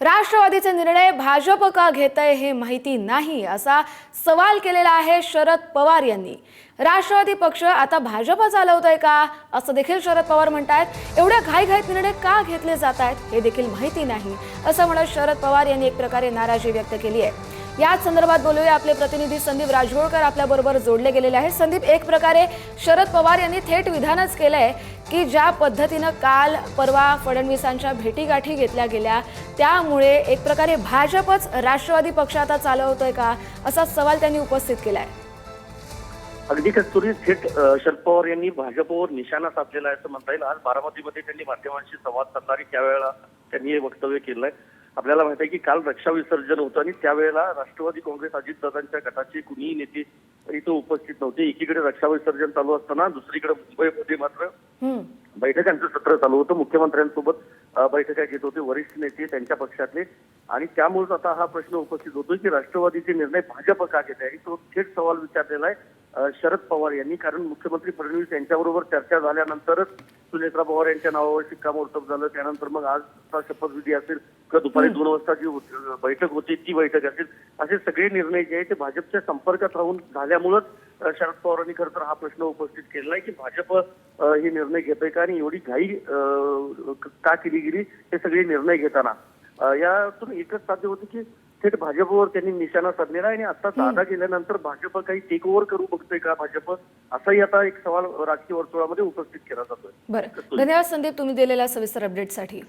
राष्ट्रवादीचे निर्णय भाजप का घेत आहे हे माहिती नाही असा सवाल केलेला आहे शरद पवार यांनी. राष्ट्रवादी पक्ष आता भाजप चालवत आहे का? असं देखील शरद पवार म्हणतायत. एवढ्या घाईघाईत निर्णय का घेतले जात आहेत हे देखील माहिती नाही. असं म्हणत शरद पवार यांनी एक प्रकारे नाराजी व्यक्त केली आहे. याच संदर्भात बोलूया आपले प्रतिनिधी संदीप राजगोळकर आपल्याबरोबर जोडले गेलेले आहेत. संदीप एक प्रकारे शरद पवार यांनी थेट विधानच केलंय की ज्या पद्धतीनं काल परवा फडणवीसांच्या भेटीगाठी घेतल्या गेल्या त्यामुळे एक प्रकारे भाजपच राष्ट्रवादी पक्ष आता चालवतोय का असा सवाल त्यांनी उपस्थित केलाय. अगदी कस्तुरी थेट शरद पवार यांनी भाजपवर निशाणा साधलेला आहे असं म्हणता येईल. आज बारामतीमध्ये त्यांनी माध्यमांशी संवाद साधणारी त्यावेळेला त्यांनी हे वक्तव्य केलंय. आपल्याला माहीत आहे की काल रक्षा विसर्जन होतं आणि त्यावेळेला राष्ट्रवादी काँग्रेस अजितदादांच्या गटाचे कुणीही नेते इथं उपस्थित नव्हते. एकीकडे रक्षा विसर्जन चालू असताना दुसरीकडे मुंबईमध्ये मात्र. बैठकांचं सत्र चालू होतं. मुख्यमंत्र्यांसोबत बैठका घेत होते वरिष्ठ नेते त्यांच्या पक्षातले. आणि त्यामुळेच आता हा प्रश्न उपस्थित होतोय की राष्ट्रवादीचे निर्णय भाजप का घेत आहे? तो थेट सवाल विचारलेला आहे. शरद पवार यांनी. कारण मुख्यमंत्री फडणवीस यांच्याबरोबर चर्चा झाल्यानंतरच सुनेत्रा पवार यांच्या नावावर शिक्कामोर्तब झालं. त्यानंतर मग आजचा शपथविधी असेल किंवा दुपारी दोन वाजता जी बैठक होती ती बैठक असेल. असे सगळे निर्णय जे आहेत ते भाजपच्या संपर्कात राहून झाल्यामुळंच शरद पवारांनी खरं तर हा प्रश्न उपस्थित केलेला आहे की भाजप हे निर्णय घेतोय का आणि एवढी घाई का केली गेली हे सगळे निर्णय घेताना. यातून एकच साध्य होतं की थेट भाजपवर त्यांनी निशाणा साधलेला आहे आणि आता जागा गेल्यानंतर भाजप काही टेक ओव्हर करू बघतोय का भाजप? असाही आता एक सवाल राजकीय वर्तुळामध्ये उपस्थित केला जातोय. बरं. धन्यवाद संदीप तुम्ही दिलेल्या सविस्तर अपडेटसाठी